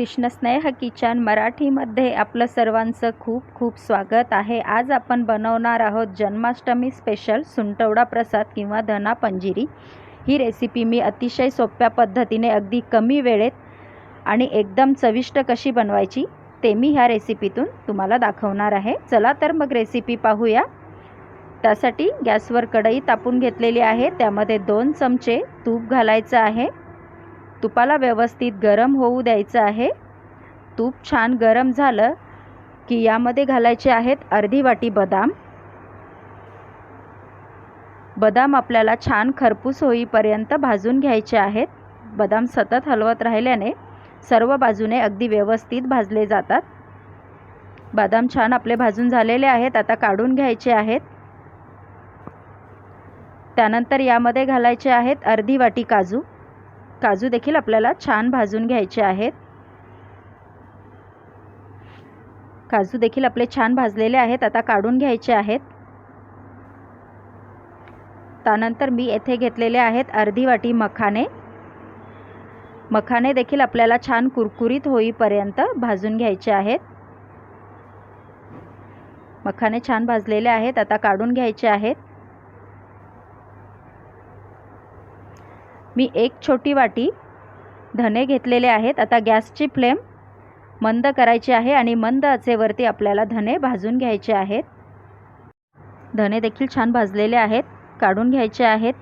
कृष्ण स्नेह किचन मराठीमध्ये आपलं सर्वांचं खूप खूप स्वागत आहे. आज आपण बनवणार आहोत जन्माष्टमी स्पेशल सुंटवडा प्रसाद किंवा धना पंजिरी. ही रेसिपी मी अतिशय सोप्या पद्धतीने अगदी कमी वेळेत आणि एकदम चविष्ट कशी बनवायची ते मी ह्या रेसिपीतून तुम्हाला दाखवणार आहे. चला तर मग रेसिपी पाहूया. त्यासाठी गॅसवर कढई तापून घेतलेली आहे. त्यामध्ये दोन चमचे तूप घालायचं आहे. तुपाला व्यवस्थित गरम होऊ द्यायचं आहे. तूप छान गरम झालं की यामध्ये घालायचे आहेत अर्धी वाटी बदाम. बदाम आपल्याला छान खरपूस होईपर्यंत भाजून घ्यायचे आहेत. बदाम सतत हलवत राहिल्याने सर्व बाजूने अगदी व्यवस्थित भाजले जातात. बदाम छान आपले भाजून झालेले आहेत आता काढून घ्यायचे आहेत. त्यानंतर यामध्ये घालायचे आहेत अर्धी वाटी काजू. काजू देखील आपल्याला छान भाजून घ्यायचे आहेत. काजू देखील आपले छान भाजलेले आहेत आता काढून घ्यायचे आहेत. त्यानंतर मी येथे घेतलेले आहेत अर्धी वाटी मखाने. मखाने देखील आपल्याला छान कुरकुरीत होईपर्यंत भाजून घ्यायचे आहेत. मखाने छान भाजलेले आहेत आता काढून घ्यायचे आहेत. मी एक छोटी वाटी धने घेतलेले आहेत. आता गॅसची फ्लेम मंद करायची आहे आणि मंद आचेवरती आपल्याला धने भाजून घ्यायचे आहेत. धने देखील छान भाजलेले आहेत. काढून घ्यायचे आहेत.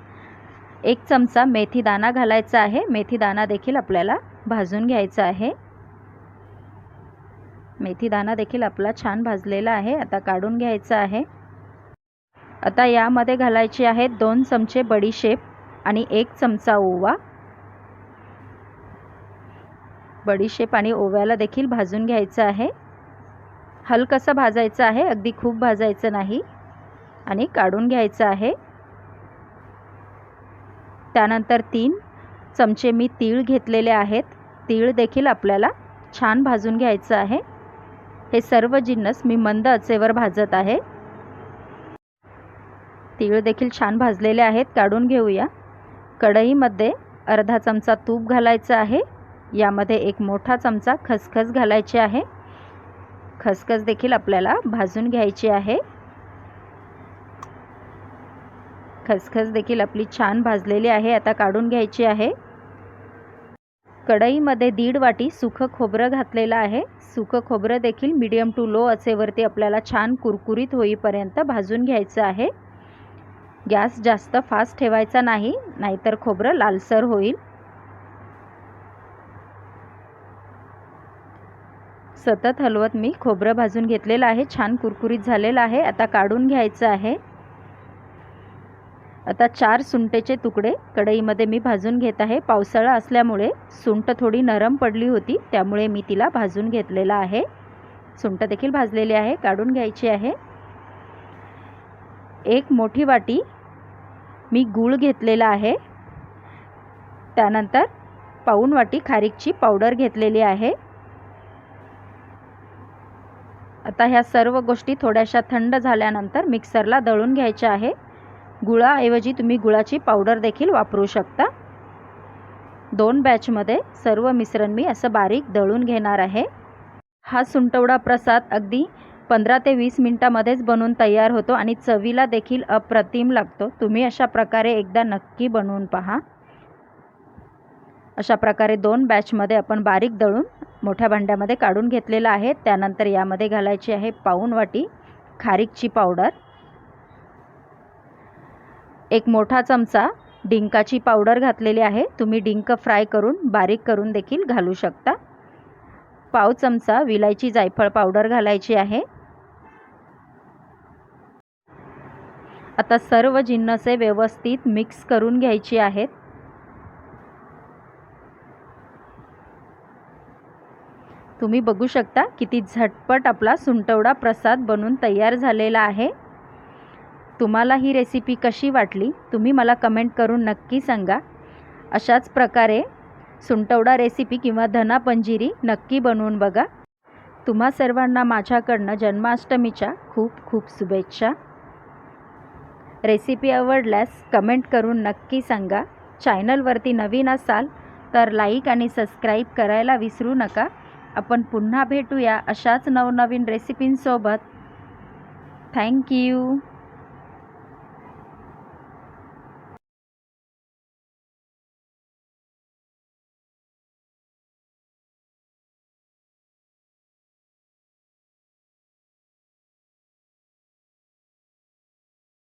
एक चमचा मेथी दाणा घालायचा आहे. मेथी दाणा देखील आपल्याला भाजून घ्यायचा आहे. मेथी दाणा देखील आपला छान भाजलेला आहे. आता काढून घ्यायचा आहे. आता यामध्ये घालायचे आहेत दोन चमचे बडीशेप. आणि एक चमचा ओवा. बडीशेप आणि ओव्याला देखील भाजून घ्यायचं आहे. हलकंसं भाजायचं आहे अगदी खूप भाजायचं नाही. आणि काढून घ्यायचं आहे. त्यानंतर तीन चमचे मी तीळ घेतलेले आहेत. तीळ देखील आपल्याला छान भाजून घ्यायचं आहे. हे सर्व जिन्नस मी मंद आचेवर भाजत आहे. तीळ देखील छान भाजलेले आहेत काढून घेऊया. कढईमध्ये अर्धा चमचा तूप घालायचं आहे. यामध्ये एक मोठा चमचा खसखस घालायची आहे. खसखस देखील आपल्याला भाजून घ्यायची आहे. खसखस देखील आपली छान भाजलेली आहे आता काढून घ्यायची आहे. कढईमध्ये दीड वाटी सुखं खोबरं घातलेलं आहे. सुखं खोबरं देखील मीडियम टू लो असेवरती आपल्याला छान कुरकुरीत होईपर्यंत भाजून घ्यायचं आहे. गॅस जास्त फास्ट ठेवायचा नाही नाहीतर खोबरं लालसर होईल. सतत हलवत मी खोबरं भाजून घेतलेलं आहे छान कुरकुरीत झालेलं आहे आता काढून घ्यायचं आहे. आता चार सुंटेचे तुकडे कढईमध्ये मी भाजून घेत आहे पावसाळा असल्यामुळे सुंट थोडी नरम पडली होती त्यामुळे मी तिला भाजून घेतलेला आहे. सुंट देखील भाजलेली आहे काढून घ्यायची आहे. एक मोठी वाटी मी गूळ घेतलेला आहे. त्यानंतर पाऊण वाटी खारीकची पावडर घेतलेली आहे. आता ह्या सर्व गोष्टी थोड्याशा थंड झाल्यानंतर मिक्सरला दळून घ्यायच्या आहे. गुळाऐवजी तुम्ही गुळाची पावडर देखील वापरू शकता. दोन बॅचमध्ये सर्व मिश्रण मी असं बारीक दळून घेणार आहे. हा सुंटवडा प्रसाद अगदी पंधरा ते वीस मिनटामध्येच बनवून तयार होतो आणि चवीला देखील अप्रतिम लागतो. तुम्ही अशा प्रकारे एकदा नक्की बनवून पहा. अशा प्रकारे दोन बॅचमध्ये आपण बारीक दळून मोठ्या भांड्यामध्ये काढून घेतलेलं आहे. त्यानंतर यामध्ये घालायची आहे पाऊण वाटी खारीकची पावडर एक मोठा चमचा डिंकाची पावडर घातलेली आहे. तुम्ही डिंक फ्राय करून बारीक करून देखील घालू शकता. पाव चमचा विलायची जायफळ पावडर घालायची आहे. आता सर्व जिन्नसे व्यवस्थित मिक्स करून घ्यायची आहेत. तुम्ही बघू शकता किती झटपट आपला सुंटवडा प्रसाद बनून तयार झालेला आहे. तुम्हाला ही रेसिपी कशी वाटली तुम्ही मला कमेंट करून नक्की सांगा. अशाच प्रकारे सुंटवडा रेसिपी किंवा धना पंजिरी नक्की बनवून बघा. तुम्हा सर्वांना माझ्याकडनं जन्माष्टमीच्या खूप खूप शुभेच्छा. रेसिपी आवडल्यास कमेंट करून नक्की सांगा. चॅनलवरती नवीन असाल तर लाईक आणि सबस्क्राईब करायला विसरू नका. आपण पुन्हा भेटूया अशाच नवनवीन रेसिपींसोबत. थँक्यू